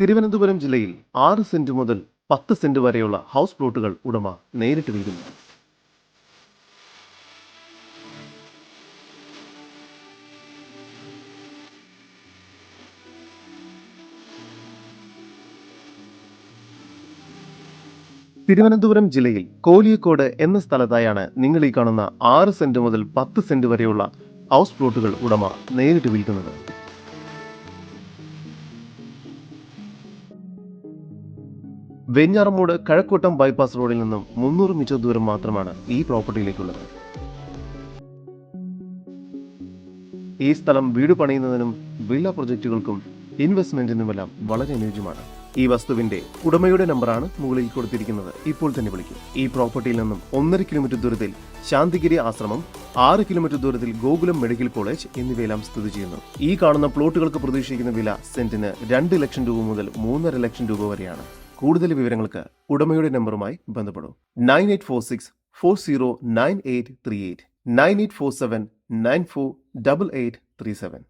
തിരുവനന്തപുരം ജില്ലയിൽ ആറ് സെന്റ് മുതൽ പത്ത് സെന്റ് വരെയുള്ള ഹൗസ് പ്ലോട്ടുകൾ ഉടമ നേരിട്ട് വീഴുന്നു തിരുവനന്തപുരം ജില്ലയിൽ കോലിയക്കോട് എന്ന സ്ഥലത്തായാണ് നിങ്ങൾ ഈ കാണുന്ന ആറ് സെന്റ് മുതൽ പത്ത് സെന്റ് വരെയുള്ള ഹൗസ് പ്ലോട്ടുകൾ ഉടമ നേരിട്ട് വിൽക്കുന്നത്. വെഞ്ഞാറമൂട് കഴക്കൂട്ടം ബൈപ്പാസ് റോഡിൽ നിന്നും മുന്നൂറ് മീറ്റർ ദൂരം മാത്രമാണ് ഈ പ്രോപ്പർട്ടിയിലേക്കുള്ളത്. ഈ സ്ഥലം വീട് പണിയുന്നതിനും വില്ല പ്രൊജക്റ്റുകൾക്കും ഇൻവെസ്റ്റ്മെന്റിനുമെല്ലാം വളരെ അനുയോജ്യമാണ്. ഈ വസ്തുവിന്റെ ഉടമയുടെ നമ്പറാണ് മുകളിൽ കൊടുത്തിരിക്കുന്നത്. ഇപ്പോൾ തന്നെ വിളിക്കും. ഈ പ്രോപ്പർട്ടിയിൽ നിന്നും ഒന്നര കിലോമീറ്റർ ദൂരത്തിൽ ശാന്തിഗിരി ആശ്രമം ആറ് കിലോമീറ്റർ ദൂരത്തിൽ ഗോകുലം മെഡിക്കൽ കോളേജ് എന്നിവയെല്ലാം സ്ഥിതി ചെയ്യുന്നു. ഈ കാണുന്ന പ്ലോട്ടുകൾക്ക് പ്രതീക്ഷിക്കുന്ന വില സെന്റിന് രണ്ട് ലക്ഷം രൂപ മുതൽ മൂന്നര ലക്ഷം രൂപ വരെയാണ്. കൂടുതൽ വിവരങ്ങൾക്ക് ഉടമയുടെ നമ്പറുമായി ബന്ധപ്പെടും. Nine eight four six four zero nine eight three eight. Nine eight four seven nine four double eight three seven.